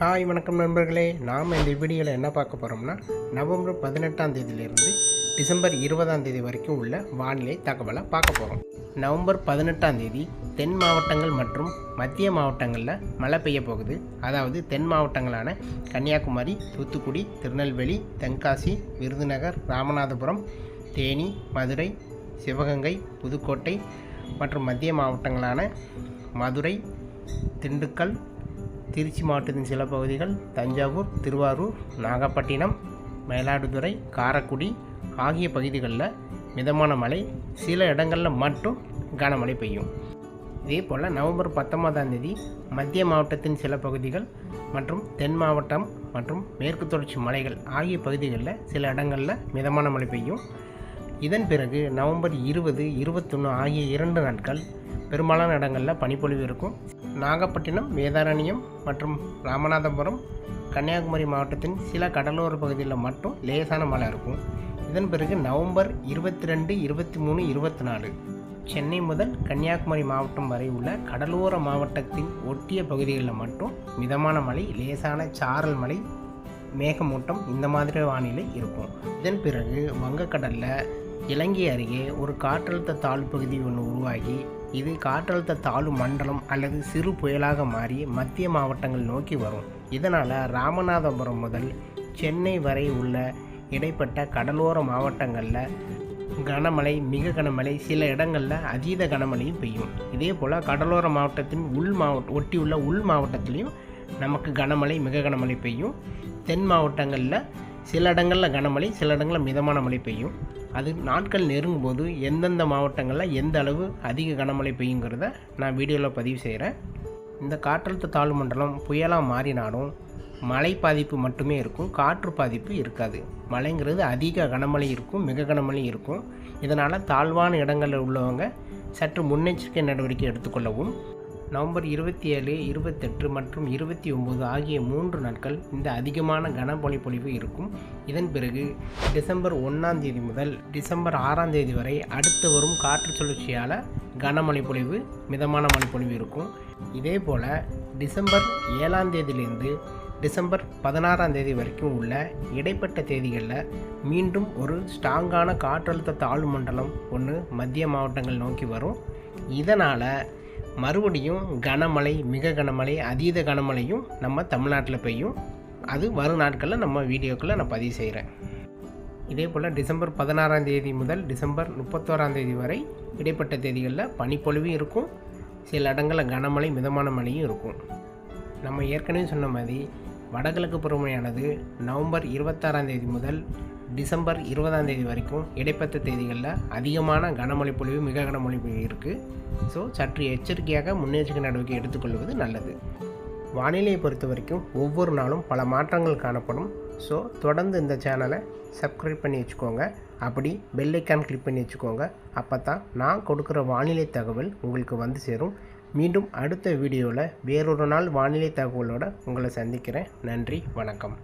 Hi வணக்கம் நண்பர்களே. நாம் இந்த வீடியோவில் என்ன பார்க்க போகிறோம்னா நவம்பர் பதினெட்டாம் தேதியிலிருந்து டிசம்பர் இருபதாம் தேதி வரைக்கும் உள்ள வானிலை தகவலை பார்க்க போகிறோம் நவம்பர் பதினெட்டாம் தேதி தென் மாவட்டங்கள் மற்றும் மத்திய மாவட்டங்களில் மழை பெய்ய போகுது. அதாவது தென் மாவட்டங்களான கன்னியாகுமரி தூத்துக்குடி திருநெல்வேலி தென்காசி விருதுநகர் ராமநாதபுரம் தேனி மதுரை சிவகங்கை புதுக்கோட்டை மற்றும் மத்திய மாவட்டங்களான மதுரை திண்டுக்கல் திருச்சி மாவட்டத்தின் சில பகுதிகள் தஞ்சாவூர் திருவாரூர் நாகப்பட்டினம் மயிலாடுதுறை காரைக்குடி ஆகிய பகுதிகளில் மிதமான மழை சில இடங்களில் மட்டும் கனமழை பெய்யும். இதே போல் நவம்பர் பத்தொன்பதாம் தேதி மத்திய மாவட்டத்தின் சில பகுதிகள் மற்றும் தென் மாவட்டம் மற்றும் மேற்கு தொடர்ச்சி மலைகள் ஆகிய பகுதிகளில் சில இடங்களில் மிதமான மழை பெய்யும். இதன் பிறகு நவம்பர் இருபது இருபத்தொன்று ஆகிய இரண்டு நாட்கள் பெரும்பாலான இடங்களில் பனிப்பொழிவு இருக்கும். நாகப்பட்டினம் வேதாரண்யம் மற்றும் ராமநாதபுரம் கன்னியாகுமரி மாவட்டத்தின் சில கடலோர பகுதிகளில் மட்டும் லேசான மழை இருக்கும். இதன் பிறகு நவம்பர் இருபத்தி ரெண்டு இருபத்தி மூணு இருபத்தி நாலு சென்னை முதல் கன்னியாகுமரி மாவட்டம் வரை உள்ள கடலோர மாவட்டத்தின் ஒட்டிய பகுதிகளில் மட்டும் மிதமான மழை லேசான சாரல் மழை மேகமூட்டம் இந்த மாதிரி வானிலை இருக்கும். இதன் பிறகு வங்கக்கடலில் இலங்கை அருகே ஒரு காற்றழுத்த தாழ்வு பகுதி ஒன்று உருவாகி இது காற்றழுத்த தாழ்வு மண்டலம் அல்லது சிறு புயலாக மாறி மத்திய மாவட்டங்கள் நோக்கி வரும். இதனால் ராமநாதபுரம் முதல் சென்னை வரை உள்ள இடைப்பட்ட கடலோர மாவட்டங்களில் கனமழை மிக கனமழை சில இடங்களில் அதீத கனமழையும் பெய்யும். இதே போல் கடலோர மாவட்டத்தின் உள் மாவட்ட ஒட்டியுள்ள உள் மாவட்டத்திலையும் நமக்கு கனமழை மிக கனமழை பெய்யும். தென் மாவட்டங்களில் சில இடங்களில் கனமழை சில இடங்களில் மிதமான மழை பெய்யும். அது நாட்கள் நெருங்கும் போது எந்தெந்த மாவட்டங்களில் எந்த அளவு அதிக கனமழை பெய்யுங்கிறத நான் வீடியோவில் பதிவு செய்கிறேன் இந்த காற்றழுத்த தாழ்வு மண்டலம் புயலாக மாறினாலும் மழை பாதிப்பு மட்டுமே இருக்கும் காற்று பாதிப்பு இருக்காது. மழைங்கிறது அதிக கனமழை இருக்கும் மிக கனமழை இருக்கும். இதனால் தாழ்வான இடங்களில் உள்ளவங்க சற்று முன்னெச்சரிக்கை நடவடிக்கை எடுத்துக்கொள்ளவும் நவம்பர் இருபத்தி ஏழு இருபத்தெட்டு மற்றும் இருபத்தி ஒம்பது ஆகிய மூன்று நாட்கள் இந்த அதிகமான கனமழை பொழிவு இருக்கும். இதன் பிறகு டிசம்பர் ஒன்றாம் தேதி முதல் டிசம்பர் ஆறாம் தேதி வரை அடுத்து வரும் காற்று சுழற்சியால் கனமழை பொழிவு மிதமான மழை பொழிவு இருக்கும். இதே போல் டிசம்பர் ஏழாம் தேதியிலிருந்து டிசம்பர் பதினாறாம் தேதி வரைக்கும் உள்ள இடைப்பட்ட தேதிகளில் மீண்டும் ஒரு ஸ்ட்ராங்கான காற்றழுத்த தாழ்வு மண்டலம் ஒன்று மத்திய மாவட்டங்கள் நோக்கி வரும். இதனால் மறுபடியும் கனமழை மிக கனமழை அதீத கனமழையும் நம்ம தமிழ்நாட்டில் பெய்யும். அது வரும் நாட்களில் நம்ம வீடியோக்களை நான் பதிவு செய்கிறேன் இதே போல் டிசம்பர் பதினாறாம் தேதி முதல் டிசம்பர் முப்பத்தோராம் தேதி வரை இடைப்பட்ட தேதிகளில் பனிப்பொழிவும் இருக்கும். சில இடங்களில் கனமழை மிதமான மழையும் இருக்கும். நம்ம ஏற்கனவே சொன்ன மாதிரி வடகிழக்கு பருவமழையானது நவம்பர் இருபத்தாறாம் தேதி முதல் டிசம்பர் இருபதாம் தேதி வரைக்கும் இடைப்பட்ட தேதிகளில் அதிகமான கனமழை பொழிவு மிக கனமழை பொழிவு இருக்குது ஸோ சற்று எச்சரிக்கையாக முன்னெச்சரிக்கை நடவடிக்கை எடுத்துக்கொள்வது நல்லது. வானிலையை பொறுத்த வரைக்கும் ஒவ்வொரு நாளும் பல மாற்றங்கள் காணப்படும். ஸோ தொடர்ந்து இந்த சேனலை சப்ஸ்கிரைப் பண்ணி வச்சுக்கோங்க. அப்படி பெல்லைக்கான் கிளிக் பண்ணி வச்சுக்கோங்க. அப்போ தான் நான் கொடுக்குற வானிலை தகவல் உங்களுக்கு வந்து சேரும். மீண்டும் அடுத்த வீடியோவில் வேறொரு நாள் வானிலை தகவலோடு உங்களை சந்திக்கிறேன். நன்றி வணக்கம்.